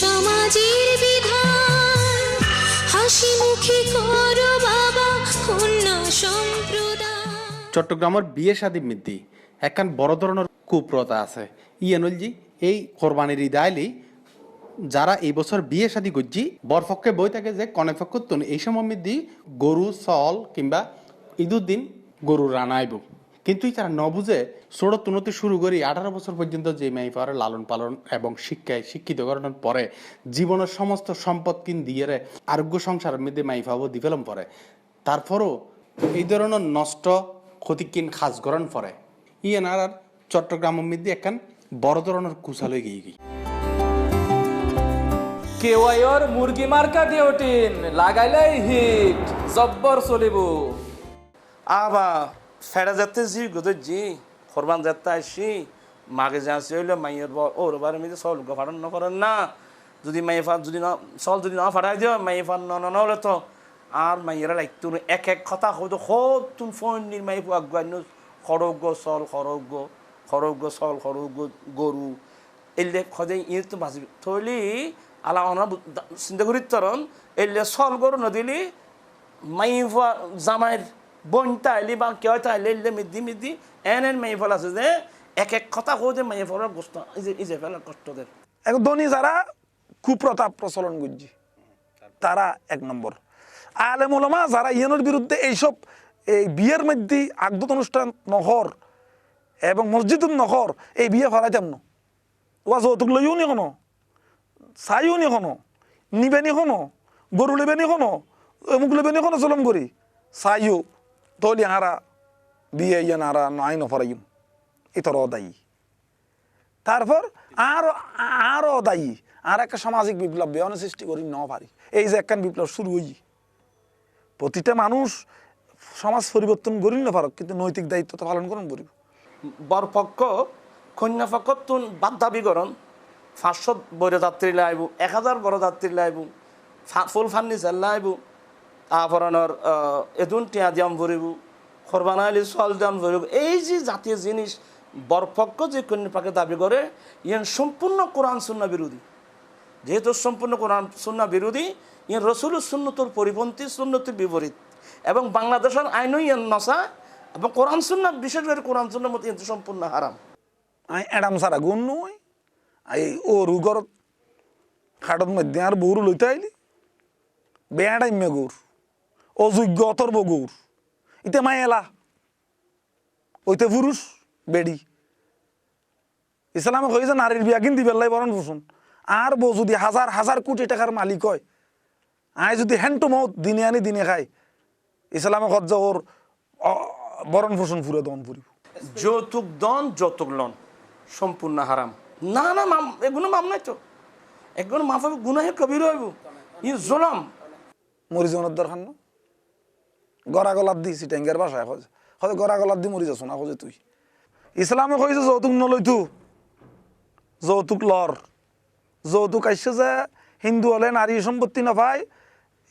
সমাজের বিধান। হাসি মুখে বাবা সম্প্রদায় চট্টগ্রামের বিয়ে শাদী মৃদ্ধি একখান বড় ধরনের কুপ্রতা আছে। ইয়ানুলজি, এই কোরবানির ঈদ যারা এই বছর বিয়ে শাদী করছি, বরপক্ষে বই থাকে যে কনে পক্ষ এই সময় মধ্যে গরু সল কিংবা ঈদুর দিন গরু রানাইব কিন্তু তারা ন বুঝে ষোড় তুনতে শুরু করি আঠারো বছর পর্যন্ত যে মেয়ে পারে লালন পালন এবং শিক্ষায় শিক্ষিত করানোর পরে জীবনের সমস্ত সম্পদ কিন দিয়ে রে আরোগ্য সংসারের মধ্যে মাই পাবো দিফেলম পরে তারপরও এই ধরনের নষ্ট ক্ষতিকিন খাস গরণ পরে ইয়েনার আর চট্টগ্রামের মধ্যে একখান বড় ধরনের কুশাল হয়ে গিয়ে গিয়ে কেওয়াইর মুরগি মার্কা ডিওটিন লাগাইলেই হিট জব্বর চলিব। আবা ফেরা যাতে জি গদর জি খরবান যাতে আসি মাগে যাচ্ছি হইলে মাইয়ের বর ওর বারে মিলে সল ফাটান না করেন না যদি মাইয়ে ফান যদি না সল যদি না ফাটাই দিও মাইয়ে ফান না না হলে তো আর মাইয়েরা লাইক এক এক কথা হয়তো খোদ তুন ফোন নির মাই আগুয়ান খরগ সল খরগ খরগ সল খরগ গরু এলে খদে ইয়ে তো বাঁচবি থইলি আলা অনা চিন্তা করি তরণ এলে সল গরু নদিলি মাইফা জামাইর বোন তাইলি বা কেউ তাইলে মিদি মিদি এন এন মাইফল আছে যে, এক এক কথা কো যে মাইফলের কষ্ট, এই যে এই যে ফেলার কষ্টদের এখন ধনী যারা কুপ্রথা প্রচলন করছে তারা এক নম্বর আলেম ওলামা যারা ইয়েনের বিরুদ্ধে এইসব, এই বিয়ের মধ্যে আগদত অনুষ্ঠান নহর এবং মসজিদুল নহর এই বিয়ে ফেলাইতাম না। ওয়া যৌতুক লইও নি কোনো, চাইও নি কোনো, নিবে নি কোনো গরু লেবে নি কোনো, অমুক লেবে নি কোনো চলম করি চাইও। তলি হারা বিয়ে ইয়ে নারা নাই নফরাইম ইতর দায়ী তারপর আরও আরও দায়ী আর একটা সামাজিক বিপ্লব বেয়নে সৃষ্টি করি ন পারি এই যে একখান বিপ্লব শুরু হই প্রতিটা মানুষ সমাজ পরিবর্তন করি না পারক কিন্তু নৈতিক দায়িত্ব তো পালন করুন করিব বরপক্ষ কন্যা পক্ষ তুন বাদ দাবি করন পাঁচশো বড় যাত্রী লাইব এক হাজার বড় যাত্রী লাইব ফুল ফার্নিচার লাইব তারপরনের এদুন টিয়া দিয়াম ভরিব খরবানা আলি সল দিয়াম ভরিব এই যে জাতীয় জিনিস বরপক্ষ যে কন্যা পাকে দাবি করে ইয়ান সম্পূর্ণ কোরআন শূন্য বিরোধী যেহেতু সম্পূর্ণ কোরআন শূন্য বিরোধী ইয়ান রসুল সুন্নতর পরিপন্থী সুন্নতির বিপরীত এবং বাংলাদেশের আইনও ইয়ান নসা এবং কোরআন শূন্য বিশেষ করে কোরআন শূন্যর মতো ইয়ান সম্পূর্ণ হারাম আই এডাম সারা গুণ নয় এই ও রুগর খাটত মধ্যে আর বউরু লইতে আইলি বেড়াইমে গৌর অযোগ্য অতর্ব গৌর ইতে মাই এলা। ওইতে পুরুষ বেড়ি। ইসলামে কইছে নারীর বিয়া কিন দিবেলাই বরণ পোষণ আর বউ যদি হাজার হাজার কোটি টাকার মালিক হয় আয় যদি হ্যান্ড টু মাউথ দিনে আনি দিনে খায় ইসলামে কত ওর বরণ পোষণ ফুরে দন ফুরিব যৌতুক দন যৌতুক লন সম্পূর্ণ হারাম। না না মাম এগুলো মাম নাই তো। এগুলো মাফ গুনাহে কবির হইব। ই জোলাম। মরি যাওয়ার দরকার না? গড়া গলার দি সিটেঙ্গের বাসায় খোঁজ। খোঁজ গড়া গলার দি মরি যাচ্ছ না খোঁজে তুই। ইসলামে কইছে যৌতুক নলইতু যৌতুক লর যৌতুক আইসে যে হিন্দু হলে নারী সম্পত্তি নাপায়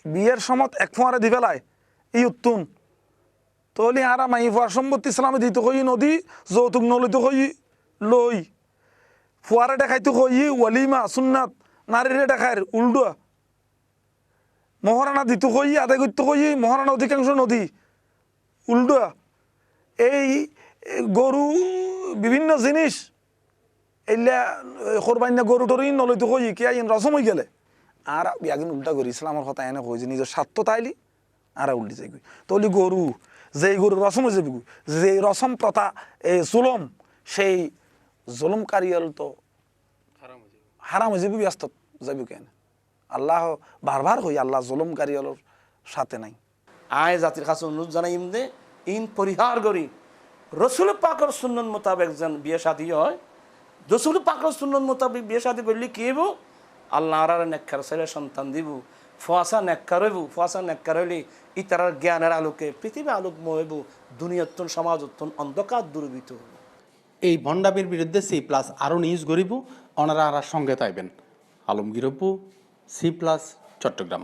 বিয়ের সমত এক ফোঁয়ারে দি পেলায় ই উত্তুন। তলি হারা মাই ফুয়ার সম্পত্তি ইসলামে দিতে কই নদী, যৌতুক নলইতে কই লই ফুয়ারে দেখাইতে কই ওয়ালিমা সুন্নাত নারীরে দেখায় উল্ডুয়া মহারানা দিতে কই আদায় করতে কই মহারানা অধিকাংশ নদী। উল্টা এই গরু বিভিন্ন জিনিস এইলা কোরবাইনা গরু টরি নলইতে কই কি আইন রসম হয়ে গেলে। আর বিয়াগিন উল্টা করি ইসলামের কথা এনে কই যে নিজের স্বার্থ তাইলি আর উল্টি যাই তলি গরু যেই গরু রসম হয়ে যাবি যে রসম প্রথা এই জুলম সেই জুলমকারী তো হারাম হয়ে যাবি ব্যস্ত যাবি কেন? আল্লাহ বারবার হই আল্লাহ জুলমকারী হলোর সাথে নাই। আয় জাতির কাছে অনুরোধ জানাই ইমদে, ইন পরিহার করি। রসুল পাকর সুন্নত মোতাবেক যেন বিয়ে শাদী হয়, রসুল পাকর সুন্নত মোতাবেক বিয়ে শাদী করলে কি হইব? আল্লাহ আর নেককার ছেলে সন্তান দিব, ফুয়াশা নেককার হইব, ফুয়াশা নেককার হইলে ইতারার জ্ঞানের আলোকে পৃথিবী আলোকময় হইব দুনিয়াত্তন সমাজত্তন অন্ধকার হইব। এই ভণ্ডামির বিরুদ্ধে সি প্লাস আরও নিউজ গরিব আর সঙ্গে তাইবেন। Alamgir C plus Chattogram